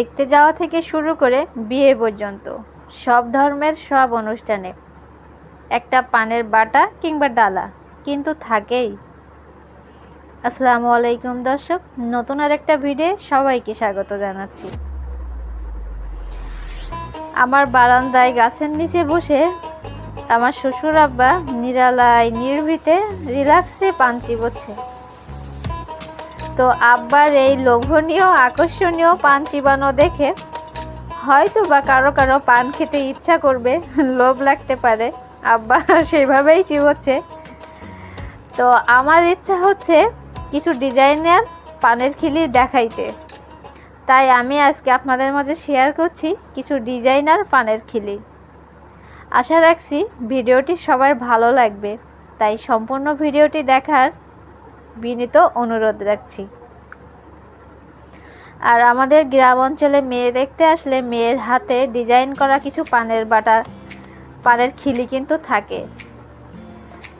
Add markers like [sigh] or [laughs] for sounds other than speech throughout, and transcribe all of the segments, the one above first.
দেখতে যাওয়া থেকে শুরু করে বিয়ে পর্যন্ত, সব ধর্মের সব অনুষ্ঠানে। একটা পানের বাটা কিংবা ডালা, কিন্তু থাকেই। আসসালামু আলাইকুম দর্শক, নতুন আর একটা ভিডিও সবাইকে স্বাগত জানাচ্ছি। আমার বারান্দায় গাছের নিচে বসে আমার শ্বশুর আব্বা নিরালায় নির্ভীতে রিল্যাক্সে পান চিবোচ্ছে। তো আব্বার এই লোভনীয়, আকর্ষণীয় পান চিবানো দেখে হয়তো বা কারও কারও পান খেতে ইচ্ছা করবে, লোভ লাগতে পারে। আব্বা সেভাবেই চিবোচ্ছে। তো আমার ইচ্ছা হচ্ছে কিছু ডিজাইনার পানের খিলি দেখাইতে। তাই আমি আজকে আপনাদের মাঝে শেয়ার করছি কিছু ডিজাইনার পানের খিলি। আশা রাখছি ভিডিওটি সবার ভালো লাগবে। তাই সম্পূর্ণ ভিডিওটি দেখার বিনীত অনুরোধ রাখছি। আর আমাদের গ্রাম অঞ্চলে মেয়ে দেখতে আসলে মেয়ের হাতে ডিজাইন করা কিছু পানের বাটা, পানের খিলি কিন্তু থাকে।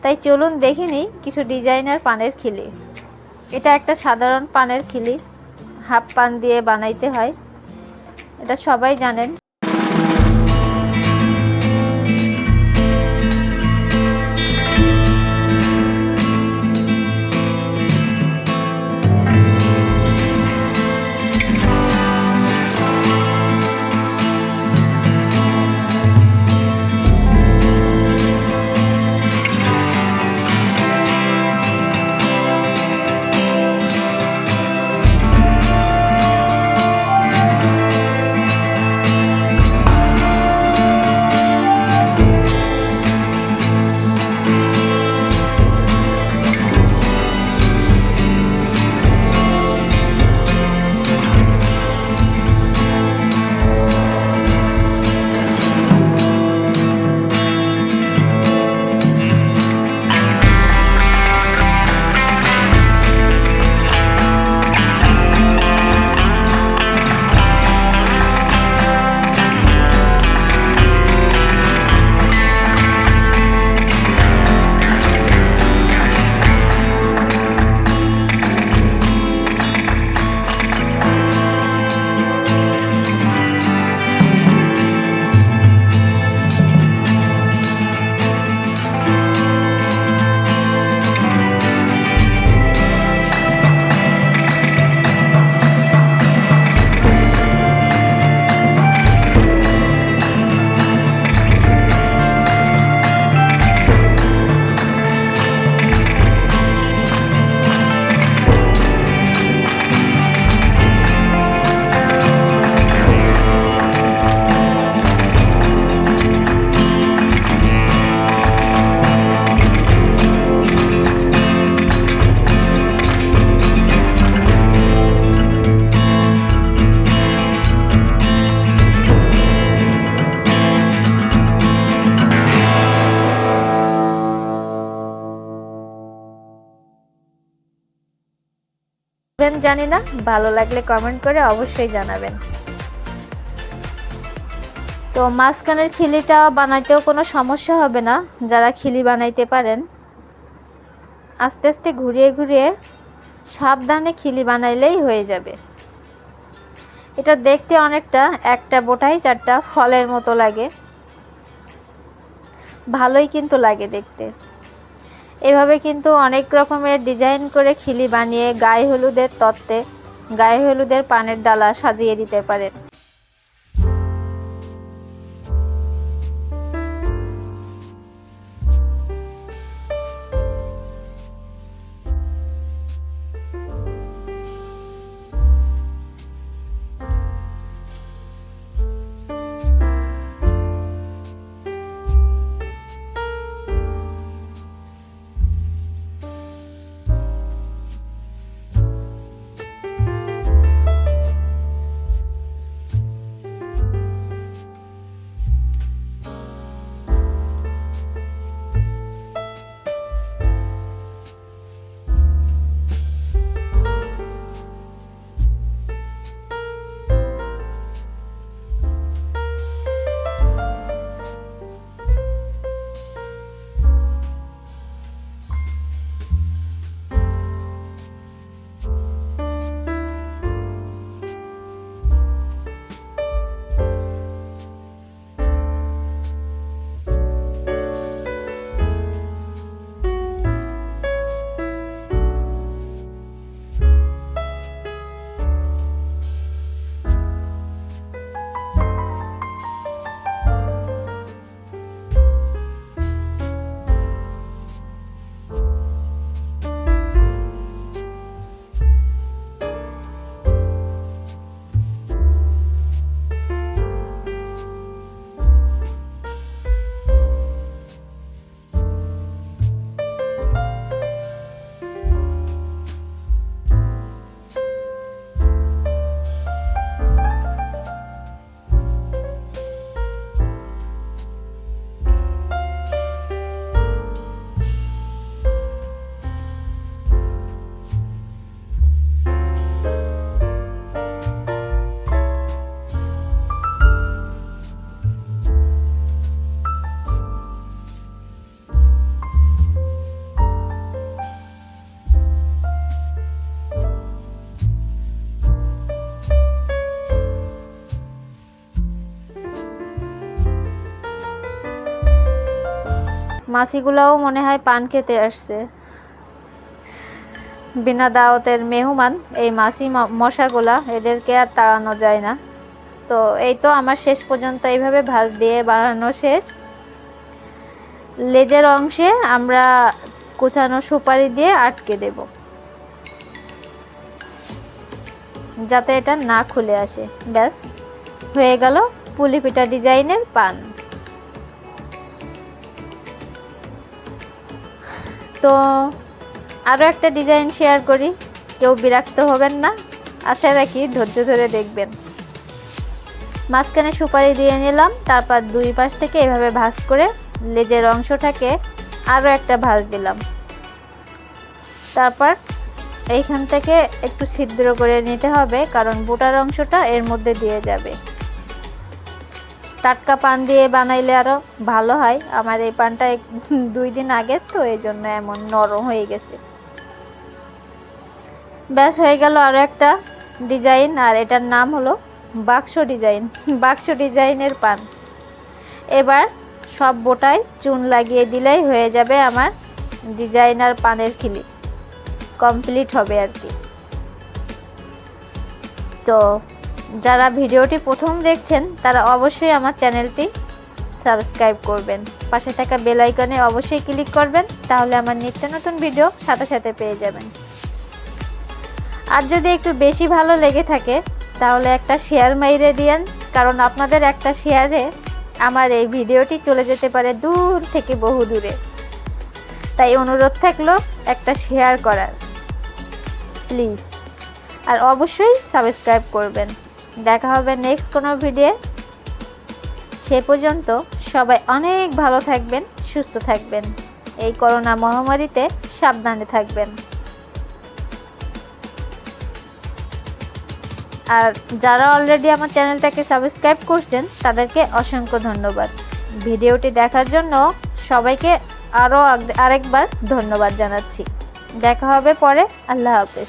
তাই চলুন দেখিনি কিছু ডিজাইনার পানের খিলি। এটা একটা সাধারণ পানের খিলি, হাফ পান দিয়ে বানাইতে হয়। এটা সবাই জানেন। জানি না। ভালো লাগলে কমেন্ট করে অবশ্যই জানাবেন। তো মাঝখানের খিলিটা বানাইতেও কোনো সমস্যা হবে না, যারা খিলি বানাইতে পারেন। আস্তে আস্তে ঘুরিয়ে ঘুরিয়ে সাবধানে খিলি বানাইলেই হয়ে যাবে। এটা দেখতে অনেকটা একটা বোটাই, চারটা ফলের মতো লাগে। ভালোই কিন্তু লাগে দেখতে। এভাবে কিন্তু অনেক রকমের ডিজাইন করে খিলি বানিয়ে গায়ে হলুদের তত্ত্বে, গায়ে হলুদের পানের ডালা সাজিয়ে দিতে পারেন। মাছিগুলাও মনে হয় পান খেতে আসছে। বিনা দাওয়াতের মেহমান এই মাছি মশাগুলা, এদেরকে আর তাড়ানো যায় না। তো এই তো আমার শেষ পর্যন্ত এইভাবে ভাঁজ দিয়ে বানানো শেষ। লেজের অংশে আমরা কুচানো সুপারি দিয়ে আটকে দেব। যাতে এটা না খুলে আসে। ব্যাস, হয়ে গেল পুলি পিঠা ডিজাইনের পান। তো আরও একটা ডিজাইন শেয়ার করি। কেউ বিরক্ত হবেন না। আশা রাখি ধৈর্য ধরে দেখবেন। মাঝখানে সুপারি দিয়ে নিলাম, তারপর দুই পাশ থেকে এভাবে ভাঁজ করে লেজের অংশটাকে আরও একটা ভাঁজ দিলাম। তারপর এইখান থেকে একটু ছিদ্র করে নিতে হবে, কারণ বোটার অংশটা এর মধ্যে দিয়ে যাবে। টাটকা পান দিয়ে বানাইলে আরও ভালো হয়। আমার এই পানটা দুই দিন আগে, তো এই জন্য এমন নরম হয়ে গেছে। ব্যাস, হয়ে গেল আরও একটা ডিজাইন, আর এটার নাম হলো বাক্স ডিজাইন। [laughs] বাক্স ডিজাইনের পান। এবার সব বোটায় চুন লাগিয়ে দিলেই হয়ে যাবে আমার ডিজাইনার পানের খিলি কমপ্লিট হবে আর কি। তো যারা ভিডিওটি প্রথম দেখছেন, তারা অবশ্যই আমার চ্যানেলটি সাবস্ক্রাইব করবেন। পাশে থাকা বেল আইকনে অবশ্যই ক্লিক করবেন, তাহলে আমার নিত্য নতুন ভিডিও সাথে সাথে পেয়ে যাবেন। আর যদি একটু বেশি ভালো লেগে থাকে, তাহলে একটা শেয়ার মাইরে দিয়েন, কারণ আপনাদের একটা শেয়ারে আমার এই ভিডিওটি চলে যেতে পারে দূর থেকে বহু দূরে। তাই অনুরোধ থাকল একটা শেয়ার করার, প্লিজ। আর অবশ্যই সাবস্ক্রাইব করবেন। দেখা হবে নেক্সট কোনো ভিডিও সে পর্যন্ত সবাই অনেক ভালো থাকবেন, সুস্থ থাকবেন। এই করোনা মহামারীতে সাবধানে থাকবেন। আর যারা অলরেডি আমার চ্যানেলটাকে সাবস্ক্রাইব করছেন, তাদেরকে অসংখ্য ধন্যবাদ। ভিডিওটি দেখার জন্য সবাইকে আরও আরেকবার ধন্যবাদ জানাচ্ছি। দেখা হবে পরে, আল্লাহ হাফেজ।